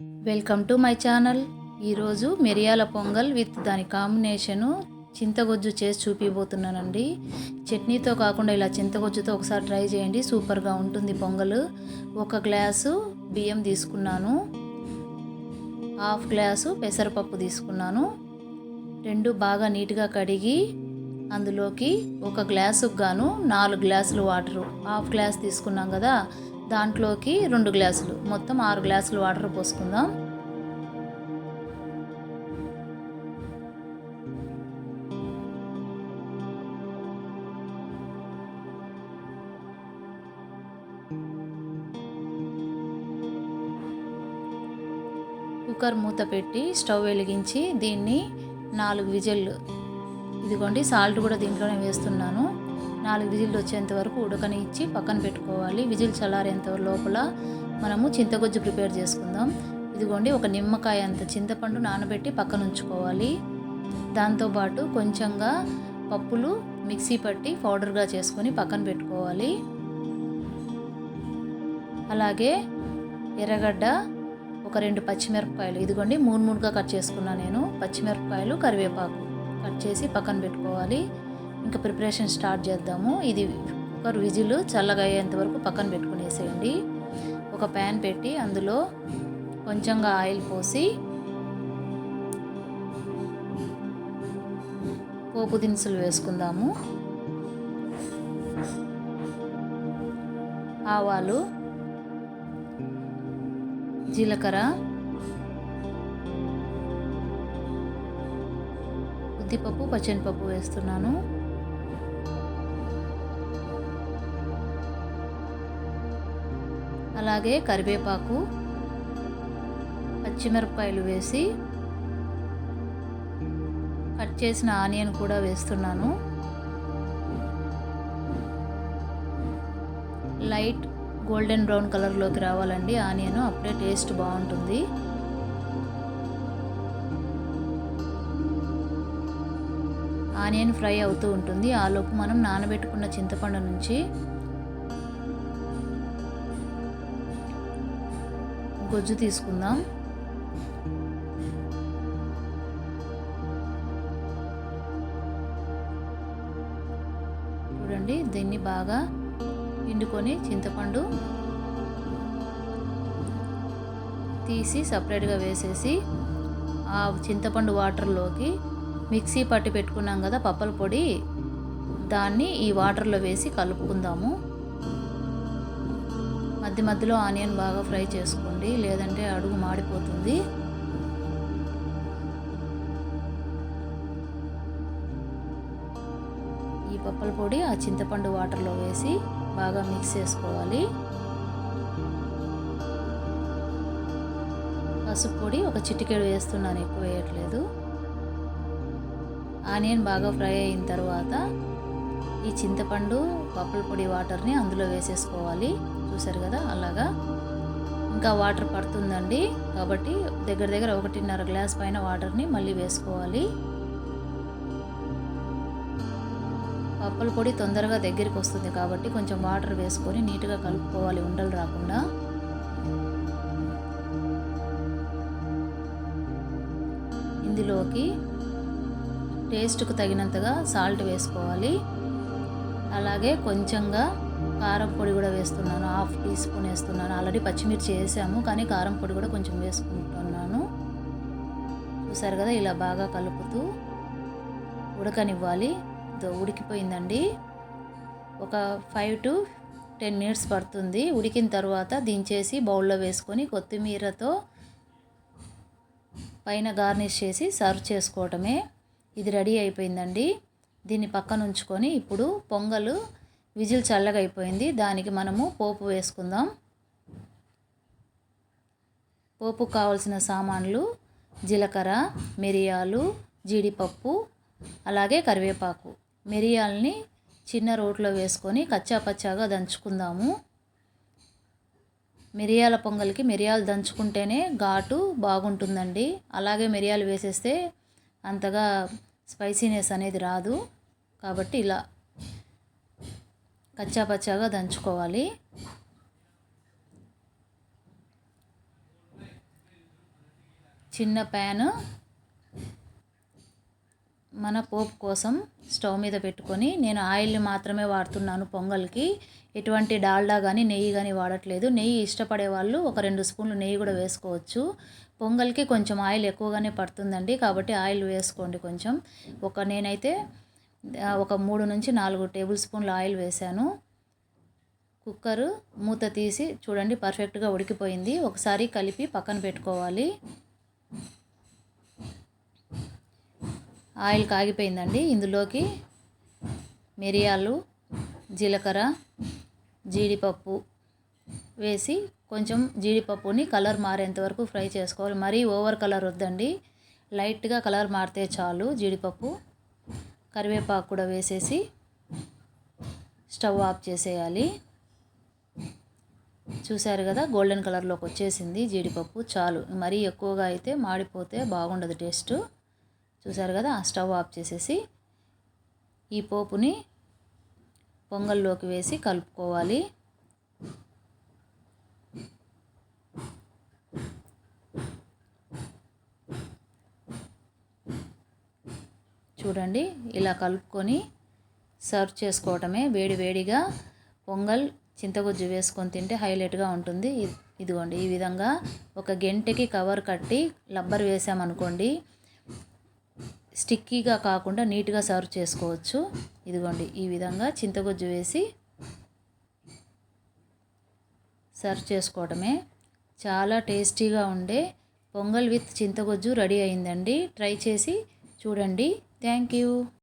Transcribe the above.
Welcome to my channel. ఈరోజు మిరియాల pongal with దాని కాంబినేషను చింతగొజ్జు చేసి చూపిపోతున్నానండి చట్నీతో కాకుండా ఇలా చింతగొజ్జుతో ఒకసారి ట్రై చేయండి సూపర్గా ఉంటుంది పొంగల్. ఒక గ్లాసు బియ్యం తీసుకున్నాను. హాఫ్ గ్లాసు పెసరపప్పు తీసుకున్నాను. రెండు బాగా నీట్గా కడిగి అందులోకి ఒక గ్లాసుకు గాను నాలుగు గ్లాసులు వాటరు. హాఫ్ గ్లాస్ తీసుకున్నాం కదా దాంట్లోకి రెండు గ్లాసులు. మొత్తం ఆరు గ్లాసులు వాటర్ పోసుకుందాం. కుక్కర్ మూత పెట్టి స్టవ్ వెలిగించి దీన్ని నాలుగు విజిల్లు. ఇదిగోండి సాల్ట్ కూడా దీంట్లోనే వేస్తున్నాను. నాలుగు విజిల్లు వచ్చేంత వరకు ఉడకనిచ్చి పక్కన పెట్టుకోవాలి. విజిల్ చల్లారేంత లోపల మనము చింతగొజ్జు ప్రిపేర్ చేసుకుందాం. ఇదిగోండి ఒక నిమ్మకాయ అంత చింతపండు నానబెట్టి పక్కన ఉంచుకోవాలి. దాంతోపాటు కొంచెంగా పప్పులు మిక్సీ పట్టి పౌడర్గా చేసుకొని పక్కన పెట్టుకోవాలి. అలాగే ఎర్రగడ్డ ఒక రెండు పచ్చిమిరపకాయలు. ఇదిగోండి మూడు మూడుగా కట్ చేసుకున్నాను నేను. పచ్చిమిరపకాయలు కరివేపాకు కట్ చేసి పక్కన పెట్టుకోవాలి. ఇంకా ప్రిపరేషన్ స్టార్ట్ చేద్దాము. ఇది కుక్కర్ విజిల్ చల్లగా అయ్యేంత వరకు పక్కన పెట్టుకునేసేయండి ఒక ప్యాన్ పెట్టి అందులో కొంచెంగా ఆయిల్ పోసి పోపు దినుసులు వేసుకుందాము. ఆవాలు జీలకర్ర ఉద్దిపప్పు పచ్చనిపప్పు వేస్తున్నాను. అలాగే కరివేపాకు పచ్చిమిరపకాయలు వేసి కట్ చేసిన ఆనియన్ కూడా వేస్తున్నాను. లైట్ గోల్డెన్ బ్రౌన్ కలర్లోకి రావాలండి. ఆనియన్ అప్పుడే టేస్ట్ బాగుంటుంది. ఆనియన్ ఫ్రై అవుతూ ఉంటుంది. ఆలోపు మనం నానబెట్టుకున్న చింతపండు నుంచి గొజ్జు తీసుకుందాం. చూడండి దీన్ని బాగా పిండుకొని చింతపండు తీసి సపరేట్గా వేసేసి ఆ చింతపండు వాటర్లోకి మిక్సీ పట్టి పెట్టుకున్నాం కదా పప్పల పొడి దాన్ని ఈ వాటర్లో వేసి కలుపుకుందాము. మధ్య మధ్యలో ఆనియన్ బాగా ఫ్రై చేసుకోండి లేదంటే అడుగు మాడిపోతుంది. ఈ పప్పల పొడి ఆ చింతపండు వాటర్లో వేసి బాగా మిక్స్ చేసుకోవాలి. పసుపు పొడి ఒక చిటికెడు వేస్తున్నాను ఎక్కువ వేయట్లేదు. ఆనియన్ బాగా ఫ్రై అయిన తర్వాత ఈ చింతపండు పప్పుల పొడి వాటర్ని అందులో వేసేసుకోవాలి. చూసారు కదా? అలాగా. ఇంకా వాటర్ పడుతుందండి. కాబట్టి దగ్గర దగ్గర ఒకటిన్నర గ్లాస్ పైన వాటర్ని మళ్ళీ వేసుకోవాలి. పప్పుల పొడి తొందరగా దగ్గరికి వస్తుంది కాబట్టి కొంచెం వాటర్ వేసుకొని నీట్గా కలుపుకోవాలి ఉండలు రాకుండా. ఇందులోకి టేస్ట్కు తగినంతగా సాల్ట్ వేసుకోవాలి. అలాగే కొంచెంగా కారం పొడి కూడా వేస్తున్నాను. హాఫ్ టీ స్పూన్ వేస్తున్నాను. ఆల్రెడీ పచ్చిమిర్చి వేసాము కానీ కారం పొడి కూడా కొంచెం వేసుకుంటున్నాను. చూసారు కదా ఇలా బాగా కలుపుతూ ఉడకనివ్వాలి. ఉడికిపోయిందండి. ఒక ఫైవ్ టు టెన్ మినిట్స్ పడుతుంది. ఉడికిన తర్వాత దించేసి బౌల్లో వేసుకొని కొత్తిమీరతో పైన గార్నిష్ చేసి సర్వ్ చేసుకోవటమే. ఇది రెడీ అయిపోయిందండి. దీన్ని పక్కన ఉంచుకొని ఇప్పుడు పొంగలు విజిల్ చల్లగా అయిపోయింది. దానికి మనము పోపు వేసుకుందాం. పోపు కావాల్సిన సామాన్లు జీలకర్ర మిరియాలు జీడిపప్పు అలాగే కరివేపాకు. మిరియాలని చిన్న రోట్లో వేసుకొని కచ్చాపచ్చాగా దంచుకుందాము. మిరియాల పొంగల్కి మిరియాలు దంచుకుంటేనే ఘాటు బాగుంటుందండి. అలాగే మిరియాలు వేసేస్తే అంతగా స్పైసీనెస్ అనేది రాదు. కాబట్టి ఇలా కచ్చాపచ్చాగా దంచుకోవాలి. చిన్న ప్యాన్ మన పోపు కోసం స్టవ్ మీద పెట్టుకొని నేను ఆయిల్ని మాత్రమే వాడుతున్నాను పొంగల్కి. ఎటువంటి డాల్డా కానీ నెయ్యి కానీ వాడట్లేదు. నెయ్యి ఇష్టపడే వాళ్ళు ఒక రెండు స్పూన్లు నెయ్యి కూడా వేసుకోవచ్చు. పొంగల్కి కొంచెం ఆయిల్ ఎక్కువగానే పడుతుందండి. కాబట్టి ఆయిల్ వేసుకోండి కొంచెం. ఒక నేనైతే ఒక మూడు నుంచి నాలుగు టేబుల్ స్పూన్ల ఆయిల్ వేశాను. కుక్కర్ మూత తీసి చూడండి పర్ఫెక్ట్గా ఉడికిపోయింది. ఒకసారి కలిపి పక్కన పెట్టుకోవాలి. ఆయిల్ కాగిపోయిందండి. ఇందులోకి మిరియాలు జీలకర్ర జీడిపప్పు వేసి కొంచెం జీడిపప్పుని కలర్ మారేంత వరకు ఫ్రై చేసుకోవాలి. మరీ ఓవర్ కలర్ వద్దండి. లైట్గా కలర్ మారితే చాలు జీడిపప్పు. కరివేపాకు కూడా వేసేసి స్టవ్ ఆఫ్ చేసేయాలి. చూశారు కదా గోల్డెన్ కలర్లోకి వచ్చేసింది జీడిపప్పు. చాలు. మరీ ఎక్కువగా అయితే మాడిపోతే బాగుండదు టేస్ట్. చూశారు కదా ఆ స్టవ్ ఆఫ్ చేసేసి ఈ పోపుని పొంగల్లోకి వేసి కలుపుకోవాలి. చూడండి. ఇలా కలుపుకొని సర్వ్ చేసుకోవటమే వేడి వేడిగా పొంగల్ చింతగుజ్జు వేసుకొని తింటే హైలైట్గా ఉంటుంది. ఇదిగోండి ఈ విధంగా ఒక గంటకి కవర్ కట్టి లబ్బర్ వేసామనుకోండి స్టిక్కీగా కాకుండా నీట్గా సర్వ్ చేసుకోవచ్చు. ఇదిగోండి ఈ విధంగా చింతగుజ్జు వేసి సర్వ్ చేసుకోవటమే చాలా టేస్టీగా ఉండే పొంగల్ విత్ చింతగుజ్జు రెడీ అయిందండి. ట్రై చేసి చూడండి. Thank you.